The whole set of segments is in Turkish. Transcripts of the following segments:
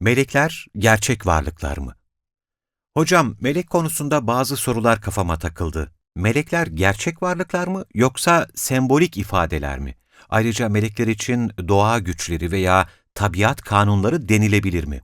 Melekler gerçek varlıklar mı? Hocam, melek konusunda bazı sorular kafama takıldı. Melekler gerçek varlıklar mı yoksa sembolik ifadeler mi? Ayrıca melekler için doğa güçleri veya tabiat kanunları denilebilir mi?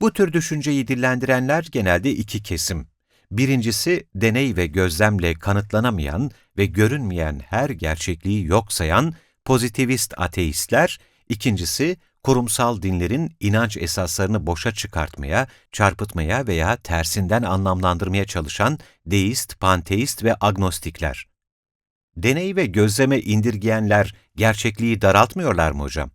Bu tür düşünceyi dillendirenler genelde iki kesim. Birincisi, deney ve gözlemle kanıtlanamayan ve görünmeyen her gerçekliği yok sayan pozitivist ateistler, ikincisi, kurumsal dinlerin inanç esaslarını boşa çıkartmaya, çarpıtmaya veya tersinden anlamlandırmaya çalışan deist, panteist ve agnostikler. Deney ve gözleme indirgeyenler gerçekliği daraltmıyorlar mı hocam?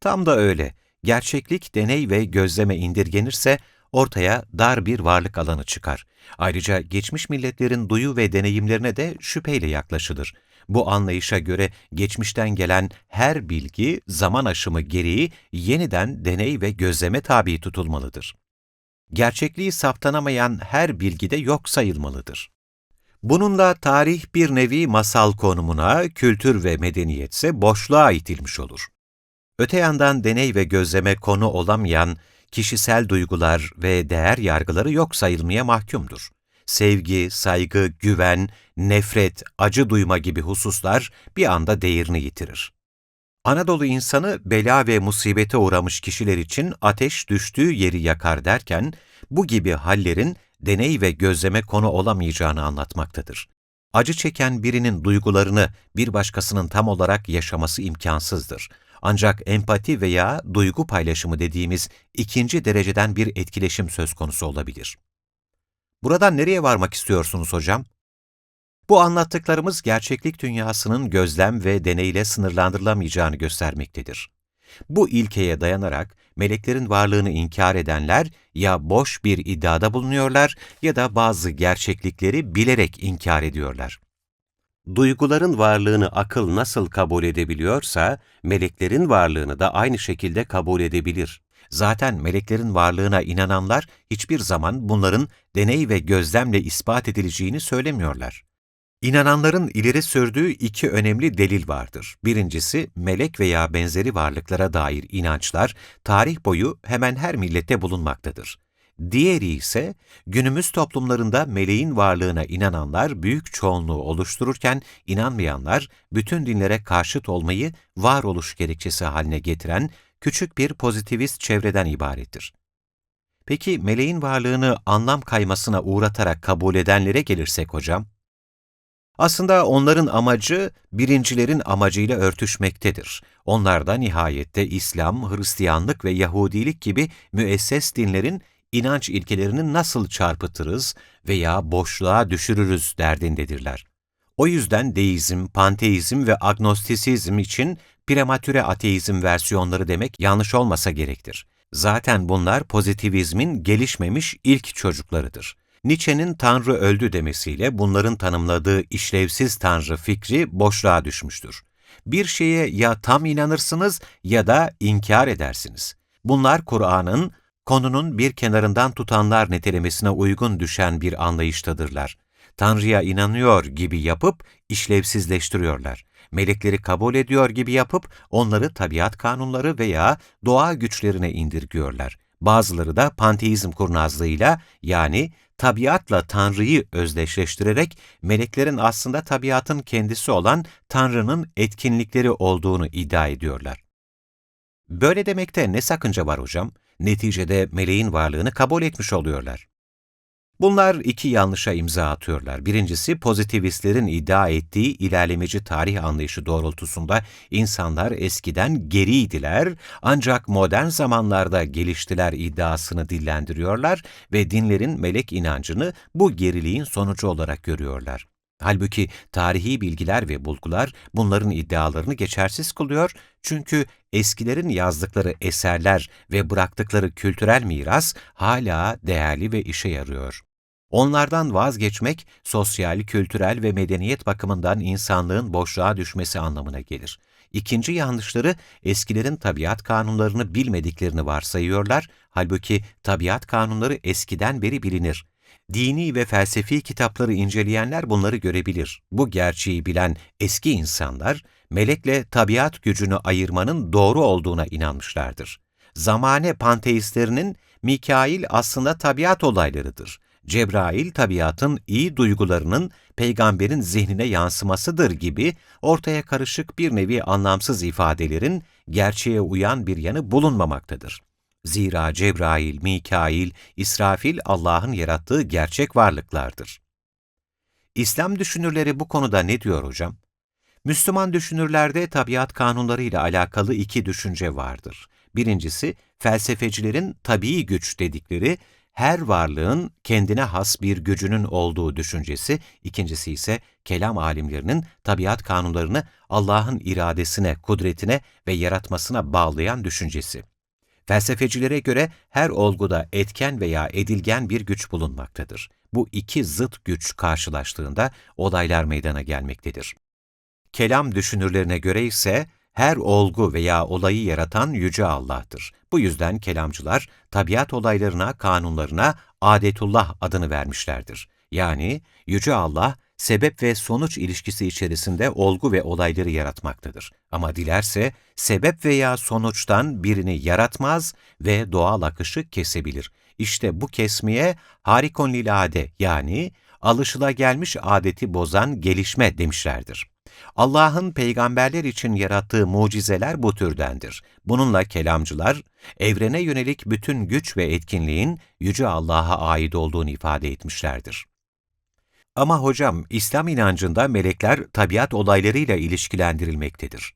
Tam da öyle. Gerçeklik deney ve gözleme indirgenirse ortaya dar bir varlık alanı çıkar. Ayrıca geçmiş milletlerin duyu ve deneyimlerine de şüpheyle yaklaşılır. Bu anlayışa göre geçmişten gelen her bilgi zaman aşımı gereği yeniden deney ve gözleme tabi tutulmalıdır. Gerçekliği saptanamayan her bilgi de yok sayılmalıdır. Bununla tarih bir nevi masal konumuna, kültür ve medeniyetse boşluğa itilmiş olur. Öte yandan deney ve gözleme konu olamayan kişisel duygular ve değer yargıları yok sayılmaya mahkumdur. Sevgi, saygı, güven, nefret, acı duyma gibi hususlar bir anda değerini yitirir. Anadolu insanı bela ve musibete uğramış kişiler için ateş düştüğü yeri yakar derken, bu gibi hallerin deney ve gözleme konu olamayacağını anlatmaktadır. Acı çeken birinin duygularını bir başkasının tam olarak yaşaması imkansızdır. Ancak empati veya duygu paylaşımı dediğimiz ikinci dereceden bir etkileşim söz konusu olabilir. Buradan nereye varmak istiyorsunuz hocam? Bu anlattıklarımız gerçeklik dünyasının gözlem ve deneyle sınırlandırılamayacağını göstermektedir. Bu ilkeye dayanarak meleklerin varlığını inkar edenler ya boş bir iddiada bulunuyorlar ya da bazı gerçeklikleri bilerek inkar ediyorlar. Duyguların varlığını akıl nasıl kabul edebiliyorsa, meleklerin varlığını da aynı şekilde kabul edebilir. Zaten meleklerin varlığına inananlar hiçbir zaman bunların deney ve gözlemle ispat edileceğini söylemiyorlar. İnananların ileri sürdüğü iki önemli delil vardır. Birincisi, melek veya benzeri varlıklara dair inançlar tarih boyu hemen her millette bulunmaktadır. Diğeri ise günümüz toplumlarında meleğin varlığına inananlar büyük çoğunluğu oluştururken inanmayanlar bütün dinlere karşıt olmayı varoluş gerekçesi haline getiren küçük bir pozitivist çevreden ibarettir. Peki meleğin varlığını anlam kaymasına uğratarak kabul edenlere gelirsek hocam? Aslında onların amacı birincilerin amacıyla örtüşmektedir. Onlar da nihayette İslam, Hristiyanlık ve Yahudilik gibi müesses dinlerin inanç ilkelerini nasıl çarpıtırız veya boşluğa düşürürüz derdindedirler. O yüzden deizm, panteizm ve agnostisizm için prematüre ateizm versiyonları demek yanlış olmasa gerektir. Zaten bunlar pozitivizmin gelişmemiş ilk çocuklarıdır. Nietzsche'nin Tanrı öldü demesiyle bunların tanımladığı işlevsiz Tanrı fikri boşluğa düşmüştür. Bir şeye ya tam inanırsınız ya da inkar edersiniz. Bunlar Kur'an'ın konunun bir kenarından tutanlar nitelemesine uygun düşen bir anlayıştadırlar. Tanrı'ya inanıyor gibi yapıp işlevsizleştiriyorlar. Melekleri kabul ediyor gibi yapıp onları tabiat kanunları veya doğa güçlerine indirgiyorlar. Bazıları da panteizm kurnazlığıyla yani tabiatla Tanrı'yı özdeşleştirerek meleklerin aslında tabiatın kendisi olan Tanrı'nın etkinlikleri olduğunu iddia ediyorlar. Böyle demekte ne sakınca var hocam? Neticede meleğin varlığını kabul etmiş oluyorlar. Bunlar iki yanlışa imza atıyorlar. Birincisi pozitivistlerin iddia ettiği ilerlemeci tarih anlayışı doğrultusunda insanlar eskiden geriydiler ancak modern zamanlarda geliştiler iddiasını dillendiriyorlar ve dinlerin melek inancını bu geriliğin sonucu olarak görüyorlar. Halbuki tarihi bilgiler ve bulgular bunların iddialarını geçersiz kılıyor çünkü eskilerin yazdıkları eserler ve bıraktıkları kültürel miras hala değerli ve işe yarıyor. Onlardan vazgeçmek, sosyal, kültürel ve medeniyet bakımından insanlığın boşluğa düşmesi anlamına gelir. İkinci yanlışları, eskilerin tabiat kanunlarını bilmediklerini varsayıyorlar, halbuki tabiat kanunları eskiden beri bilinir. Dini ve felsefi kitapları inceleyenler bunları görebilir. Bu gerçeği bilen eski insanlar, melekle tabiat gücünü ayırmanın doğru olduğuna inanmışlardır. Zamane panteistlerinin Mikail aslında tabiat olaylarıdır. Cebrail tabiatın iyi duygularının peygamberin zihnine yansımasıdır gibi ortaya karışık bir nevi anlamsız ifadelerin gerçeğe uyan bir yanı bulunmamaktadır. Zira Cebrail, Mikail, İsrafil Allah'ın yarattığı gerçek varlıklardır. İslam düşünürleri bu konuda ne diyor hocam? Müslüman düşünürlerde tabiat kanunlarıyla alakalı iki düşünce vardır. Birincisi, felsefecilerin tabii güç dedikleri, her varlığın kendine has bir gücünün olduğu düşüncesi, ikincisi ise kelam alimlerinin tabiat kanunlarını Allah'ın iradesine, kudretine ve yaratmasına bağlayan düşüncesi. Felsefecilere göre her olguda etken veya edilgen bir güç bulunmaktadır. Bu iki zıt güç karşılaştığında olaylar meydana gelmektedir. Kelam düşünürlerine göre ise her olgu veya olayı yaratan Yüce Allah'tır. Bu yüzden kelamcılar tabiat olaylarına, kanunlarına adetullah adını vermişlerdir. Yani Yüce Allah sebep ve sonuç ilişkisi içerisinde olgu ve olayları yaratmaktadır. Ama dilerse sebep veya sonuçtan birini yaratmaz ve doğal akışı kesebilir. İşte bu kesmeye harikon lilade yani alışılagelmiş adeti bozan gelişme demişlerdir. Allah'ın peygamberler için yarattığı mucizeler bu türdendir. Bununla kelamcılar, evrene yönelik bütün güç ve etkinliğin Yüce Allah'a ait olduğunu ifade etmişlerdir. Ama hocam, İslam inancında melekler tabiat olaylarıyla ilişkilendirilmektedir.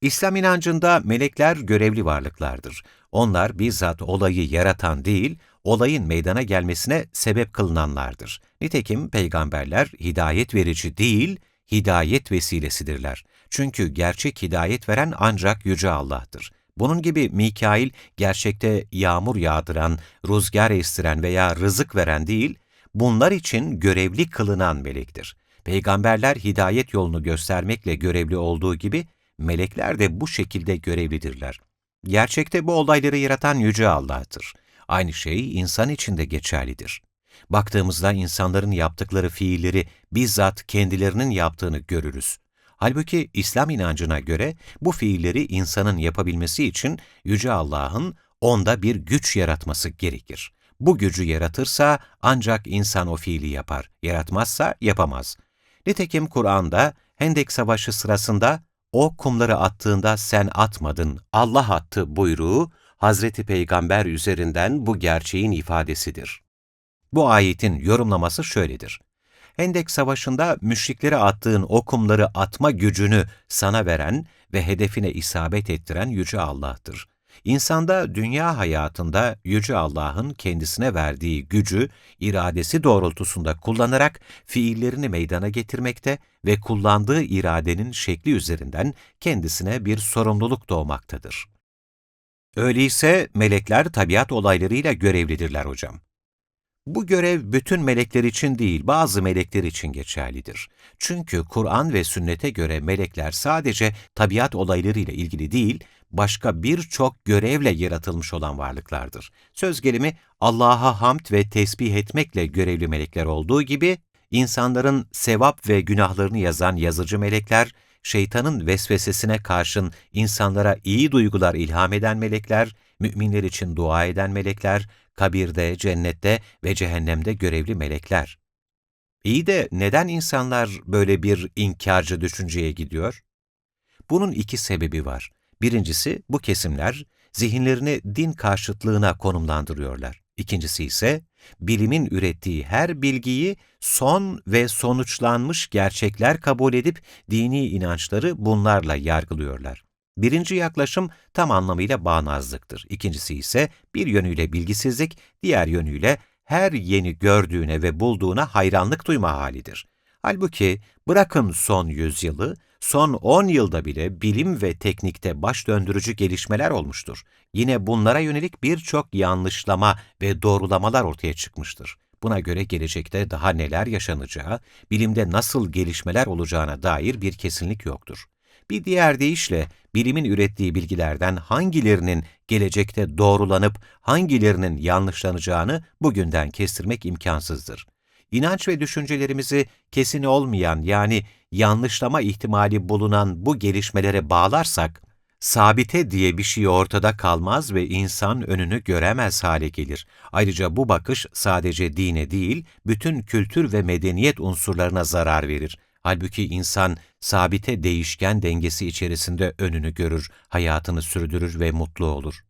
İslam inancında melekler görevli varlıklardır. Onlar bizzat olayı yaratan değil, olayın meydana gelmesine sebep kılınanlardır. Nitekim peygamberler hidayet verici değil, hidayet vesilesidirler. Çünkü gerçek hidayet veren ancak Yüce Allah'tır. Bunun gibi Mikail gerçekte yağmur yağdıran, rüzgar estiren veya rızık veren değil, bunlar için görevli kılınan melektir. Peygamberler hidayet yolunu göstermekle görevli olduğu gibi, melekler de bu şekilde görevlidirler. Gerçekte bu olayları yaratan Yüce Allah'tır. Aynı şey insan için de geçerlidir. Baktığımızda insanların yaptıkları fiilleri bizzat kendilerinin yaptığını görürüz. Halbuki İslam inancına göre bu fiilleri insanın yapabilmesi için Yüce Allah'ın onda bir güç yaratması gerekir. Bu gücü yaratırsa ancak insan o fiili yapar, yaratmazsa yapamaz. Nitekim Kur'an'da Hendek Savaşı sırasında o kumları attığında sen atmadın, Allah attı buyruğu Hazreti Peygamber üzerinden bu gerçeğin ifadesidir. Bu ayetin yorumlaması şöyledir. Hendek Savaşı'nda müşriklere attığın o kumları atma gücünü sana veren ve hedefine isabet ettiren Yüce Allah'tır. İnsanda dünya hayatında Yüce Allah'ın kendisine verdiği gücü, iradesi doğrultusunda kullanarak fiillerini meydana getirmekte ve kullandığı iradenin şekli üzerinden kendisine bir sorumluluk doğmaktadır. Öyleyse melekler tabiat olaylarıyla görevlidirler hocam. Bu görev bütün melekler için değil, bazı melekler için geçerlidir. Çünkü Kur'an ve sünnete göre melekler sadece tabiat olaylarıyla ilgili değil, başka birçok görevle yaratılmış olan varlıklardır. Söz gelimi Allah'a hamd ve tesbih etmekle görevli melekler olduğu gibi, insanların sevap ve günahlarını yazan yazıcı melekler, şeytanın vesvesesine karşın insanlara iyi duygular ilham eden melekler, müminler için dua eden melekler, kabirde, cennette ve cehennemde görevli melekler. İyi de neden insanlar böyle bir inkarcı düşünceye gidiyor? Bunun iki sebebi var. Birincisi, bu kesimler zihinlerini din karşıtlığına konumlandırıyorlar. İkincisi ise, bilimin ürettiği her bilgiyi son ve sonuçlanmış gerçekler kabul edip dini inançları bunlarla yargılıyorlar. Birinci yaklaşım tam anlamıyla bağnazlıktır. İkincisi ise bir yönüyle bilgisizlik, diğer yönüyle her yeni gördüğüne ve bulduğuna hayranlık duyma halidir. Halbuki bırakın son yüzyılı, son 10 yılda bile bilim ve teknikte baş döndürücü gelişmeler olmuştur. Yine bunlara yönelik birçok yanlışlama ve doğrulamalar ortaya çıkmıştır. Buna göre gelecekte daha neler yaşanacağı, bilimde nasıl gelişmeler olacağına dair bir kesinlik yoktur. Bir diğer deyişle bilimin ürettiği bilgilerden hangilerinin gelecekte doğrulanıp hangilerinin yanlışlanacağını bugünden kestirmek imkansızdır. İnanç ve düşüncelerimizi kesin olmayan yani yanlışlama ihtimali bulunan bu gelişmelere bağlarsak, sabite diye bir şey ortada kalmaz ve insan önünü göremez hale gelir. Ayrıca bu bakış sadece dine değil, bütün kültür ve medeniyet unsurlarına zarar verir. Halbuki insan sabite değişken dengesi içerisinde önünü görür, hayatını sürdürür ve mutlu olur.